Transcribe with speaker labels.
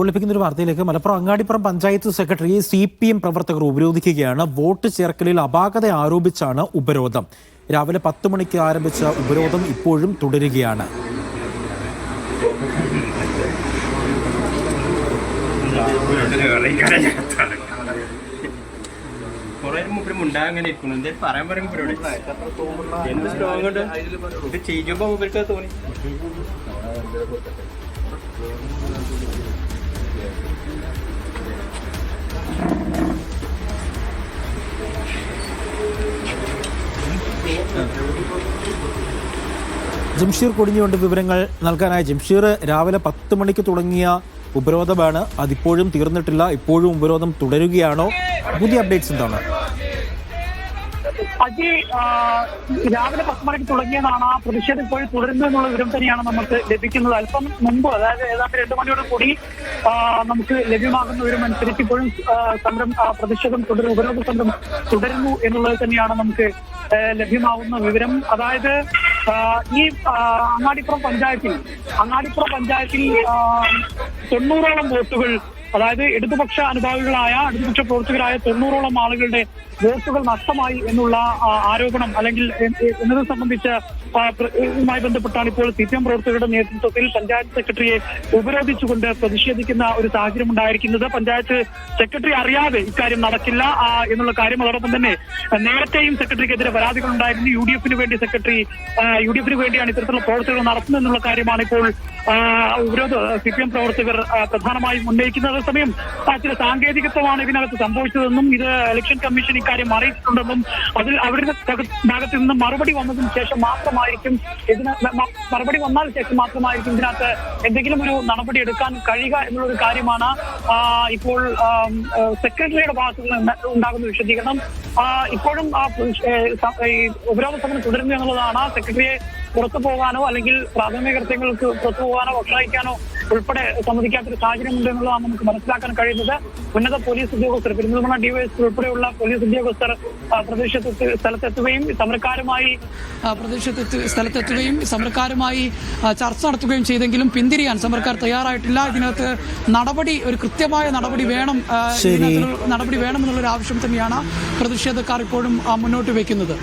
Speaker 1: ലഭിക്കുന്ന ഒരു വാർത്തയിലേക്ക് മലപ്പുറം അങ്ങാടിപ്പുറം പഞ്ചായത്ത് സെക്രട്ടറിയെ സി പി എം പ്രവർത്തകർ ഉപരോധിക്കുകയാണ്. വോട്ട് ചേർക്കലിൽ അപാകത ആരോപിച്ചാണ് ഉപരോധം. രാവിലെ പത്ത് മണിക്ക് ആരംഭിച്ച ഉപരോധം ഇപ്പോഴും തുടരുകയാണ്.
Speaker 2: പറയും ഇത് ചെയ്യുമ്പോ ഇവർക്ക് തോന്നി.
Speaker 1: ജംഷീർ കൊടിഞ്ഞുകൊണ്ട് വിവരങ്ങൾ നൽകാനായി ജംഷീർ രാവിലെ പത്ത് മണിക്ക് തുടങ്ങിയ ഉപരോധമാണ് അതിപ്പോഴും തീർന്നിട്ടില്ല. ഇപ്പോഴും ഉപരോധം തുടരുകയാണോ? പുതിയ അപ്ഡേറ്റ്സ് എന്താണ്?
Speaker 3: അജി രാവിലെ പത്ത് മണിക്ക് തുടങ്ങിയതാണ്. ആ പ്രതിഷേധം ഇപ്പോൾ തുടരുന്നു എന്നുള്ള വിവരം തന്നെയാണ് നമുക്ക് ലഭിക്കുന്നത്. അല്പം മുമ്പ് അതായത് ഏതാണ്ട് രണ്ടു മണിയോട് കൂടി നമുക്ക് ലഭ്യമാകുന്ന വിവരം അനുസരിച്ച് ഇപ്പോഴും സമരം പ്രതിഷേധം തുടരും ഉപരോധ സമരം തുടരുന്നു എന്നുള്ളത് തന്നെയാണ് നമുക്ക് ലഭ്യമാവുന്ന വിവരം. അതായത് ഈ അങ്ങാടിപ്പുറം പഞ്ചായത്തിൽ അങ്ങാടിപ്പുറം പഞ്ചായത്തിൽ തൊണ്ണൂറോളം വോട്ടുകൾ അതായത് ഇടതുപക്ഷ അനുഭാവികളായ ഇടതുപക്ഷ പ്രവർത്തകരായ തൊണ്ണൂറോളം ആളുകളുടെ വോട്ടുകൾ നഷ്ടമായി എന്നുള്ള ആരോപണം അല്ലെങ്കിൽ എന്നത് സംബന്ധിച്ച് ുമായി ബന്ധപ്പെട്ടാണ് ഇപ്പോൾ സി പി എം പ്രവർത്തകരുടെ നേതൃത്വത്തിൽ പഞ്ചായത്ത് സെക്രട്ടറിയെ ഉപരോധിച്ചുകൊണ്ട് പ്രതിഷേധിക്കുന്ന ഒരു സാഹചര്യം ഉണ്ടായിരിക്കുന്നത്. പഞ്ചായത്ത് സെക്രട്ടറി അറിയാതെ ഇക്കാര്യം നടക്കില്ല എന്നുള്ള കാര്യം അതോടൊപ്പം തന്നെ നേരത്തെയും സെക്രട്ടറിക്കെതിരെ പരാതികൾ ഉണ്ടായിരുന്നു യു ഡി എഫിന് വേണ്ടി സെക്രട്ടറി യു ഡി എഫിന് വേണ്ടിയാണ് ഇത്തരത്തിലുള്ള പ്രവർത്തനങ്ങൾ നടത്തുന്നത് എന്നുള്ള കാര്യമാണ് ഇപ്പോൾ ഉപരോധ സി പി എം പ്രവർത്തകർ പ്രധാനമായും ഉന്നയിക്കുന്നത് അതേസമയം ചില സാങ്കേതികത്വമാണ് ഇതിനകത്ത് സംഭവിച്ചതെന്നും ഇത് ഇലക്ഷൻ കമ്മീഷൻ ഇക്കാര്യം അറിയിച്ചിട്ടുണ്ടെന്നും അതിൽ അവരുടെ ഭാഗത്ത് നിന്ന് മറുപടി വന്നതിന് ശേഷം മാത്രമായിരിക്കും ഇതിന് മറുപടി വന്നാൽ ശേഷം മാത്രമായിരിക്കും ഇതിനകത്ത് എന്തെങ്കിലും ഒരു നടപടി എടുക്കാൻ കഴിയുക എന്നുള്ളൊരു കാര്യമാണ് ഇപ്പോൾ സെക്രട്ടറിയുടെ ഭാഗത്തു നിന്ന് ഉണ്ടാകുന്ന വിശദീകരണം. ഇപ്പോഴും ഉപരോധ സമരം തുടരുന്നു എന്നുള്ളതാണ് സെക്രട്ടറിയെ പുറത്തു പോകാനോ അല്ലെങ്കിൽ പ്രാഥമിക കൃത്യങ്ങൾക്ക് പുറത്തു പോകാനോ ഭക്ഷണിക്കാനോ ഉൾപ്പെടെ സമ്മതിക്കാത്തൊരു സാഹചര്യമുണ്ട് എന്നുള്ളതാണ് നമുക്ക് മനസ്സിലാക്കാൻ കഴിയുന്നത്. ഉന്നത പോലീസ് ഉദ്യോഗസ്ഥർ പെരുന്തൽമണ്ണ ഡിവൈഎസ് ഉൾപ്പെടെയുള്ള പോലീസ് ഉദ്യോഗസ്ഥർ പ്രദേശത്ത് സ്ഥലത്തെത്തുകയും സമരക്കാരുമായി
Speaker 4: പ്രദേശത്തെത്തി സ്ഥലത്തെത്തുകയും സമരക്കാരുമായി ചർച്ച നടത്തുകയും ചെയ്തെങ്കിലും പിന്തിരിയാൻ സമരക്കാർ തയ്യാറായിട്ടില്ല. ഇതിനകത്ത് നടപടി ഒരു കൃത്യമായ നടപടി വേണം നടപടി
Speaker 1: വേണം
Speaker 4: എന്നുള്ള നടപടി വേണമെന്നുള്ളൊരു ആവശ്യം തന്നെയാണ് പ്രതിഷേധക്കാർ ഇപ്പോഴും മുന്നോട്ട് വെക്കുന്നത്.